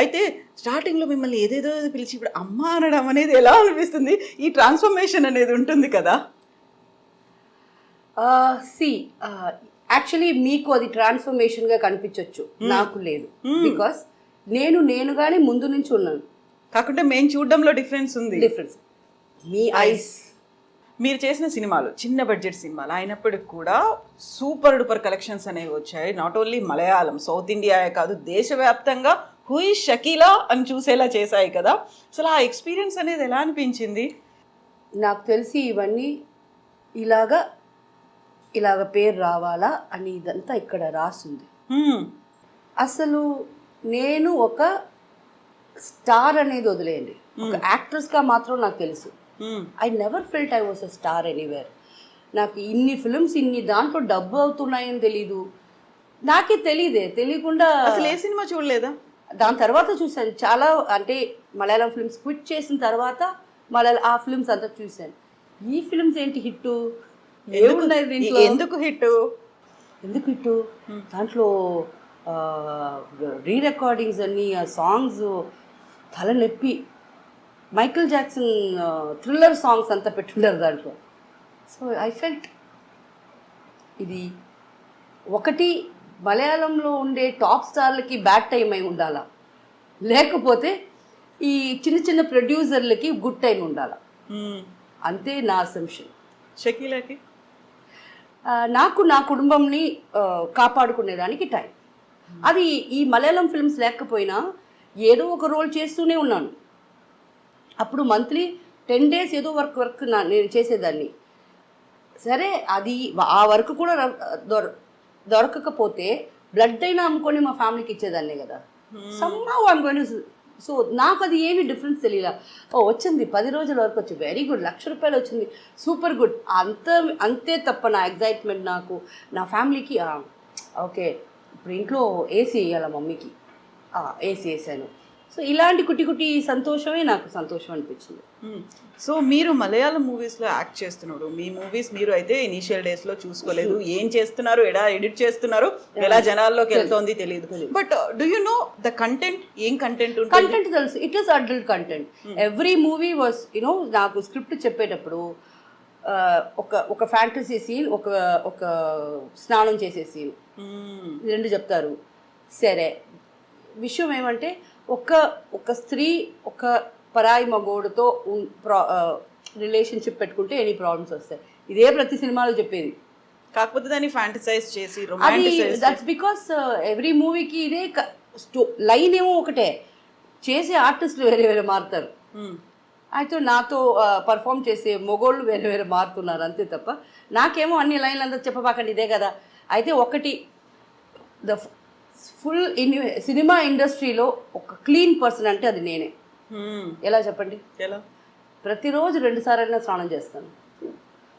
అయితే స్టార్టింగ్లో మిమ్మల్ని ఏదేదో పిలిచి ఇప్పుడు అమ్మ అనడం అనేది ఎలా అనిపిస్తుంది? ఈ ట్రాన్స్ఫర్మేషన్ అనేది ఉంటుంది కదా? సి యాక్చువల్లీ మీకు అది ట్రాన్స్ఫర్మేషన్గా కనిపించవచ్చు నాకు లేదు. బికాస్ నేను నేనుగానే ముందు నుంచి ఉన్నాను. కాకుంటే మేము చూడడంలో డిఫరెన్స్ ఉంది. డిఫరెన్స్ మీ ఐస్ మీరు చేసిన సినిమాలు చిన్న బడ్జెట్ సినిమాలు అయినప్పటికి కూడా సూపర్ డూపర్ కలెక్షన్స్ అనేవి వచ్చాయి. నాట్ ఓన్లీ మలయాళం సౌత్ ఇండియాయే కాదు దేశవ్యాప్తంగా హుయి షకీలా అని చూసేలా చేశాయి కదా. అసలు ఆ ఎక్స్పీరియన్స్ అనేది ఎలా అనిపించింది? నాకు తెలిసి ఇవన్నీ ఇలాగా ఇలాగ పేరు రావాలా అని ఇదంతా ఇక్కడ రాసుంది. అసలు నేను ఒక స్టార్ అనేది వదిలేయండి. ఒక యాక్ట్రెస్గా మాత్రం నాకు తెలుసు. I never felt I was a star anywhere. నాకు ఇన్ని ఫిల్మ్స్ ఇన్ని దాంట్లో డబ్బు అవుతున్నాయని తెలీదు. నాకే తెలియదే తెలియకుండా అసలు ఏ సినిమా చూడలేదా? దాని తర్వాత చూశాను. చాలా అంటే మలయాళం ఫిల్మ్స్ క్విట్ చేసిన తర్వాత మలయాళ ఆ ఫిల్మ్స్ అంతా చూశాను. ఈ ఫిల్మ్స్ ఏంటి హిట్ ఏమున్నాయి దీంట్లో? ఎందుకు హిట్ ఎందుకు హిట్ దాంట్లో రీ రికార్డింగ్స్ అన్ని ఆ సాంగ్స్ తలనొప్పి. మైకిల్ జాక్సన్ థ్రిల్లర్ సాంగ్స్ అంతా పెట్టుండారు దాంట్లో. సో ఐ ఫెల్ట్ ఇది ఒకటి మలయాళంలో ఉండే టాప్ స్టార్లకి బ్యాడ్ టైం అయి ఉండాలా? లేకపోతే ఈ చిన్న చిన్న ప్రొడ్యూసర్లకి గుడ్ టైం ఉండాలా? అంతే నా అసంప్షన్. షకీలాకి? నాకు నా కుటుంబంని కాపాడుకునేదానికి టైం. అది ఈ మలయాళం ఫిల్మ్స్ లేకపోయినా ఏదో ఒక రోల్ చేస్తూనే ఉన్నాను. అప్పుడు మంత్లీ టెన్ డేస్ ఏదో వర్క్ వర్క్ నా నేను చేసేదాన్ని. సరే అది ఆ వర్క్ కూడా దొర దొరకకపోతే బ్లడ్ అయినా అమ్ముకొని మా ఫ్యామిలీకి ఇచ్చేదాన్నే కదా. సమ్మావ్ అనుకోని సో నాకు అది ఏమి డిఫరెన్స్ తెలియలా. ఓ వచ్చింది పది రోజుల వరకు వచ్చి వెరీ గుడ్ లక్ష రూపాయలు వచ్చింది సూపర్ గుడ్ అంత అంతే తప్ప నా ఎగ్జైట్మెంట్ నాకు నా ఫ్యామిలీకి ఓకే ఇప్పుడు ఇంట్లో ఏసీ వేయాల మమ్మీకి? ఏసీ వేసాను. సో ఇలాంటి కుట్టి కుట్టి సంతోషమే నాకు సంతోషం అనిపించింది. సో మీరు మలయాళం మూవీస్లో యాక్ట్ చేస్తున్నారు. మీ మూవీస్ మీరు అయితే ఇనిషియల్ డేస్లో చూసుకోలేదు. ఏం చేస్తున్నారు? ఎలా ఎడిట్ చేస్తున్నారు? ఎలా జనాల్లోకి వెళ్తోంది తెలియదు but do you know the content ఏం కంటెంట్ కంటెంట్ తెలుసు. It is adult content every movie was you know నాకు స్క్రిప్ట్ చెప్పేటప్పుడు ఆ, ఒక ఒక ఫ్యాంటసీ సీన్ ఒక ఒక స్నానం చేసే సీన్ Hmm. రెండు చెప్తారు. సరే. విషయం ఏమంటే ఒక ఒక స్త్రీ ఒక పరాయి మగోడుతో రిలేషన్షిప్ పెట్టుకుంటే ఎనీ ప్రాబ్లమ్స్ వస్తాయి. ఇదే ప్రతి సినిమాలో చెప్పేది. కాకపోతే దాన్ని ఫ్యాంటసైజ్ చేసి అది దట్స్ బికాస్ ఎవ్రీ మూవీకి ఇదే లైన్ ఏమో ఒకటే. చేసే ఆర్టిస్టులు వేరే వేరే మారుతారు. అయితే నాతో పర్ఫామ్ చేసే మొగోళ్ళు వేరే వేరే మారుతున్నారు అంతే తప్ప. నాకేమో అన్ని లైన్లు అంతా చెప్పబాకండి ఇదే కదా. అయితే ఒకటి ద ఫుల్ సినిమా ఇండస్ట్రీలో ఒక క్లీన్ పర్సన్ అంటే అది నేనే. ఎలా చెప్పండి? ఎలా? ప్రతిరోజు రెండు సార్లైనా స్నానం చేస్తాను.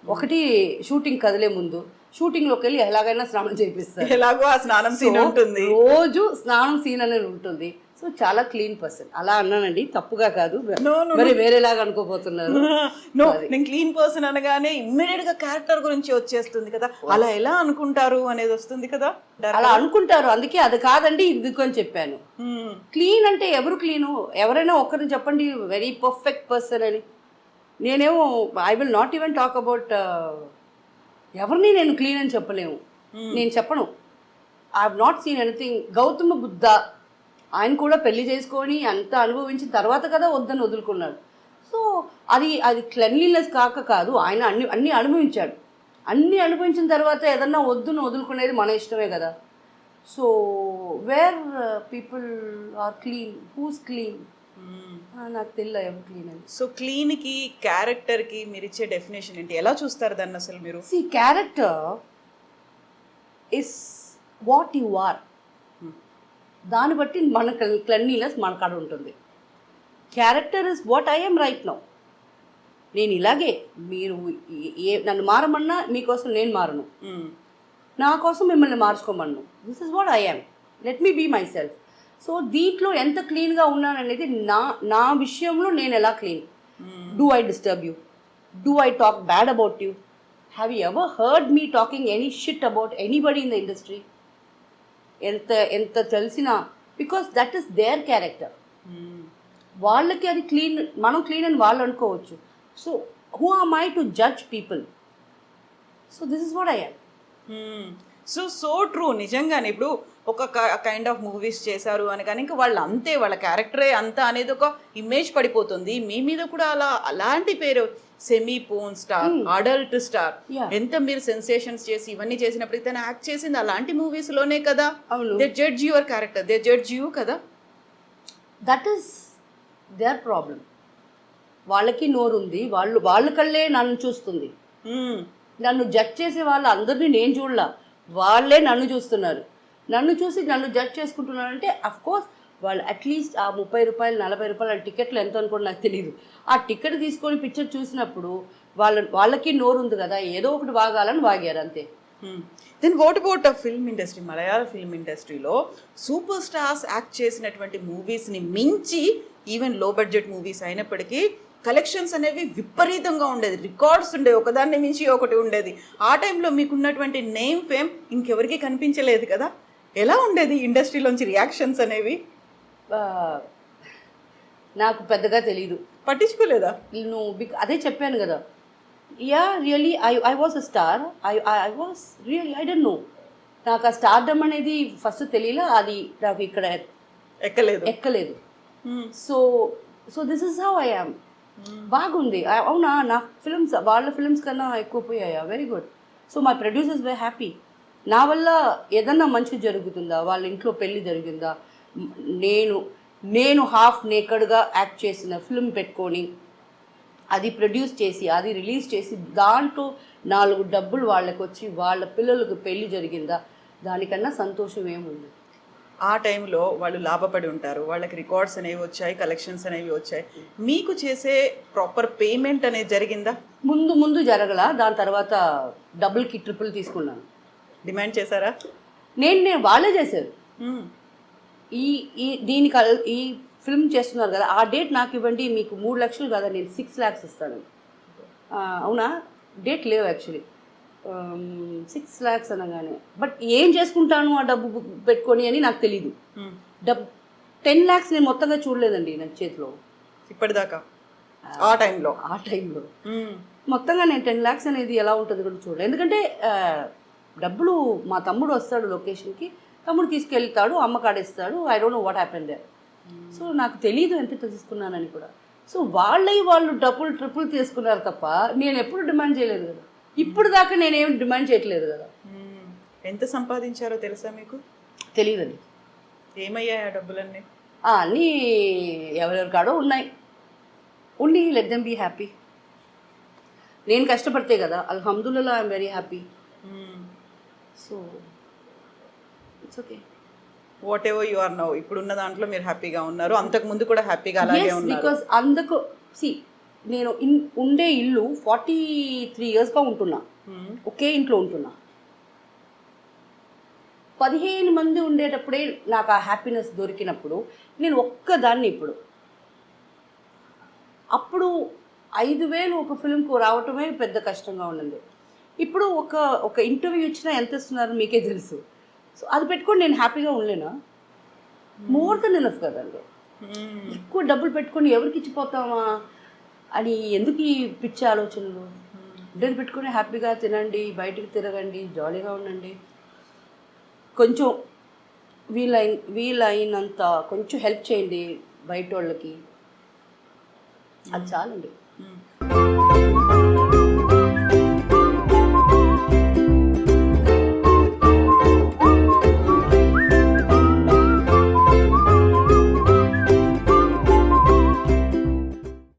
ఒకటి షూటింగ్ కదిలే ముందు షూటింగ్లోకి వెళ్ళి ఎలాగైనా స్నానం చేపిస్తాను ఎలాగో ఆ స్నానం సీన్ ఉంటుంది. రోజు స్నానం సీన్ అనేది ఉంటుంది. సో చాలా క్లీన్ పర్సన్. అలా అన్నానండి. తప్పుగా కాదు. మరి వేరేలాగా అనుకోపోతున్నారు నో నేను క్లీన్ పర్సన్ అనగానే ఇమ్మీడియట్గా క్యారెక్టర్ గురించి వచ్చేస్తుంది కదా. అలా ఎలా అనుకుంటారు అనేది వస్తుంది కదా. అలా అనుకుంటారు. అందుకే అది కాదండి ఇందుకు అని చెప్పాను. Hmm. క్లీన్ అంటే ఎవరు క్లీను? ఎవరైనా ఒక్కరిని చెప్పండి వెరీ పర్ఫెక్ట్ పర్సన్ అని. నేనేమో I will not even talk about ఎవరిని నేను క్లీన్ అని చెప్పలేము. నేను చెప్పను. I have not seen anything Gautama Buddha ఆయన కూడా పెళ్ళి చేసుకొని అంత అనుభవించిన తర్వాత కదా వద్దని వదులుకున్నాడు. సో అది అది క్లెన్లీనెస్ కాక కాదు ఆయన అన్ని అన్ని అనుభవించాడు. అన్ని అనుభవించిన తర్వాత ఏదన్నా వద్దును వదులుకునేది మన ఇష్టమే కదా. So where people are clean who's clean నాకు తెలియదు ఎవరు క్లీన్ అని. సో క్లీన్కి క్యారెక్టర్కి మీరు ఇచ్చే డెఫినేషన్ ఏంటి? ఎలా చూస్తారు దాన్ని అసలు మీరు? See character is what you are దాన్ని బట్టి మన క్లెన్లీనెస్ మన కాడ ఉంటుంది. Character is what I'm right now నేను ఇలాగే మీరు ఏ- ఏ నన్ను మారమన్నా మీకోసం నేను మారను. Hmm. నా కోసం మిమ్మల్ని మార్చుకోమన్ను. This is what I'm let me be myself so దీంట్లో ఎంత క్లీన్గా ఉన్నాననేది నా నా విషయంలో నేను ఎలా clean? Do I disturb you do I talk bad about you have you ever heard me talking any shit about anybody in the industry ఎంత ఎంత తెలిసినా because that is their character వాళ్ళకి అది క్లీన్ మనం క్లీన్ అని వాళ్ళు అనుకోవచ్చు. So who are my to judge people so this is what I so so true నిజంగానే ఇప్పుడు ఒక కైండ్ ఆఫ్ మూవీస్ చేశారు అని కానీ ఇంకా వాళ్ళు అంతే వాళ్ళ క్యారెక్టరే అంతా అనేది ఒక ఇమేజ్ పడిపోతుంది. మీ మీద కూడా అలా అలాంటి పేరు semi porn star adult star. ఎంత మీరు సెన్సేషన్స్ చేసి ఇవన్నీ చేసినప్పుడు తను యాక్ట్ చేసింది అలాంటి మూవీస్లోనే కదా. అవును. They judge your character they judge you కదా. దట్ ఈస్ దేర్ ప్రాబ్లం వాళ్ళకి నోరు ఉంది వాళ్ళు వాళ్ళ కళ్ళే నన్ను చూస్తుంది. Hmm. నన్ను జడ్జ్ చేసే వాళ్ళు అందరినీ నేను చూడలా. వాళ్ళే నన్ను చూస్తున్నారు. నన్ను చూసి నన్ను జడ్జ్ చేసుకుంటున్నారంటే కోర్స్ వాళ్ళు అట్లీస్ట్ ఆ ముప్పై రూపాయలు నలభై రూపాయలు ఆ టికెట్లు ఎంత అనుకోండి నాకు తెలియదు ఆ టికెట్ తీసుకొని పిక్చర్ చూసినప్పుడు వాళ్ళ వాళ్ళకి నోరు ఉంది కదా ఏదో ఒకటి వాగాలని వాగారు అంతే. Then what about film industry Malayala film ఇండస్ట్రీలో సూపర్ స్టార్స్ యాక్ట్ చేసినటువంటి మూవీస్ని మించి ఈవెన్లో బడ్జెట్ మూవీస్ అయినప్పటికీ కలెక్షన్స్ అనేవి విపరీతంగా ఉండేది. రికార్డ్స్ ఉండేవి ఒకదాన్ని మించి ఒకటి ఉండేది. ఆ టైంలో మీకున్నటువంటి నేమ్ ఫేమ్ ఇంకెవరికి కనిపించలేదు కదా? ఎలా ఉండేది ఇండస్ట్రీలోంచి రియాక్షన్స్ అనేవి? నాకు పెద్దగా తెలియదు పట్టించుకోలేదా? నువ్వు బిక్ అదే చెప్పాను కదా. Yeah really I I was a star I I was really I don't know నాకు ఆ స్టార్డమ్ అనేది ఫస్ట్ తెలియలే అది నాకు ఇక్కడ ఎక్కలేదు. ఎక్కలేదు. So so this is how I am బాగుంది. అవునా? నా ఫిల్మ్స్ వాళ్ళ ఫిల్మ్స్ కన్నా ఎక్కువ పోయాయా? Very good so my producers very happy నా వల్ల ఏదన్నా మంచి జరుగుతుందా? వాళ్ళ ఇంట్లో పెళ్ళి జరిగిందా? నేను నేను హాఫ్ నేకడ్గా యాక్ట్ చేసిన ఫిల్మ్ పెట్టుకొని అది ప్రొడ్యూస్ చేసి అది రిలీజ్ చేసి దాంట్లో నాలుగు డబ్బులు వాళ్ళకి వచ్చి వాళ్ళ పిల్లలకు పెళ్ళి జరిగిందా? దానికన్నా సంతోషం ఏముంది? ఆ టైంలో వాళ్ళు లాభపడి ఉంటారు. వాళ్ళకి రికార్డ్స్ అనేవి వచ్చాయి కలెక్షన్స్ అనేవి వచ్చాయి. మీకు చేసే ప్రాపర్ పేమెంట్ అనేది జరిగిందా? ముందు ముందు జరగల. దాని తర్వాత డబుల్కి ట్రిపుల్ తీసుకున్నాను. డిమాండ్ చేశారా? నేను నేను వాళ్ళే చేశారు. ఈ ఈ దీనికి అల్- ఈ ఫిల్మ్ చేస్తున్నారు కదా ఆ డేట్ నాకు ఇవ్వండి మీకు మూడు లక్షలు కదా నేను సిక్స్ ల్యాక్స్ ఇస్తాను. అవునా? డేట్ లేవు యాక్చువల్లీ. సిక్స్ ల్యాక్స్ అనగానే. బట్ ఏం చేసుకుంటాను ఆ డబ్బు పెట్టుకొని అని నాకు తెలీదు. మ్మ్. డబ్ టెన్ ల్యాక్స్ నేను మొత్తంగా చూడలేదండి నా చేతిలో. ఇప్పటిదాకా? ఆ టైంలో? ఆ టైంలో. మొత్తంగా నేను టెన్ ల్యాక్స్ అనేది ఎలా ఉంటుంది కూడా చూడలేదు. ఎందుకంటే డబ్బులు మా తమ్ముడు వస్తాడు లొకేషన్కి. తమ్ముడు తీసుకెళ్తాడు అమ్మ కాడేస్తాడు. I don't know what happen there so నాకు తెలియదు ఎంత తీసుకున్నానని కూడా. సో వాళ్ళవి వాళ్ళు డబ్బులు ట్రిపుల్ తీసుకున్నారు తప్ప నేను ఎప్పుడు డిమాండ్ చేయలేదు కదా. ఇప్పుడు దాకా నేనేం డిమాండ్ చేయట్లేదు కదా. ఎంత సంపాదించారో తెలుసా మీకు? తెలియదండి ఏమయ్యాయి ఆ డబ్బులన్నీ? అన్నీ ఎవరెవరి కాడో ఉన్నాయి. ఉండి లెట్ దెమ్ బీ హ్యాపీ నేను కష్టపడితే కదా అల్హమ్దుల్లా I'm very happy. So it's okay whatever you are now ఇప్పుడు ఉన్న దాంట్లో మీరు హ్యాపీగా ఉన్నారు. అంతకు ముందు కూడా హ్యాపీగా అలాగే ఉన్నారు. బికాస్ అందుకు సి నేను ఇన్ ఉండే ఇల్లు ఫార్టీ త్రీ ఇయర్స్గా ఉంటున్నా. మ్మ్. ఒకే ఇంట్లో ఉంటున్నా. పదిహేను మంది ఉండేటప్పుడే నాకు ఆ హ్యాపీనెస్ దొరికినప్పుడు నేను ఒక్కదాన్ని ఇప్పుడు. అప్పుడు ఐదు వేలు ఒక ఫిల్మ్కు రావటమే పెద్ద కష్టంగా ఉండింది. ఇప్పుడు ఒక ఒక ఇంటర్వ్యూ ఇచ్చినా ఎంత ఇస్తున్నారు మీకే తెలుసు. సో అది పెట్టుకొని నేను హ్యాపీగా ఉండలేనా? మోర్ దెన్ ఎనఫ్ కదండి. ఎక్కువ డబ్బులు పెట్టుకొని ఎవరికి ఇచ్చిపోతామా? అని ఎందుకు ఈ పిచ్చి ఆలోచనలు? డబ్బులు పెట్టుకొని హ్యాపీగా తినండి బయటికి తిరగండి జాలీగా ఉండండి. కొంచెం వీలైన వీలైనంత కొంచెం హెల్ప్ చేయండి బయట వాళ్ళకి అది చాలండి. మ్మ్.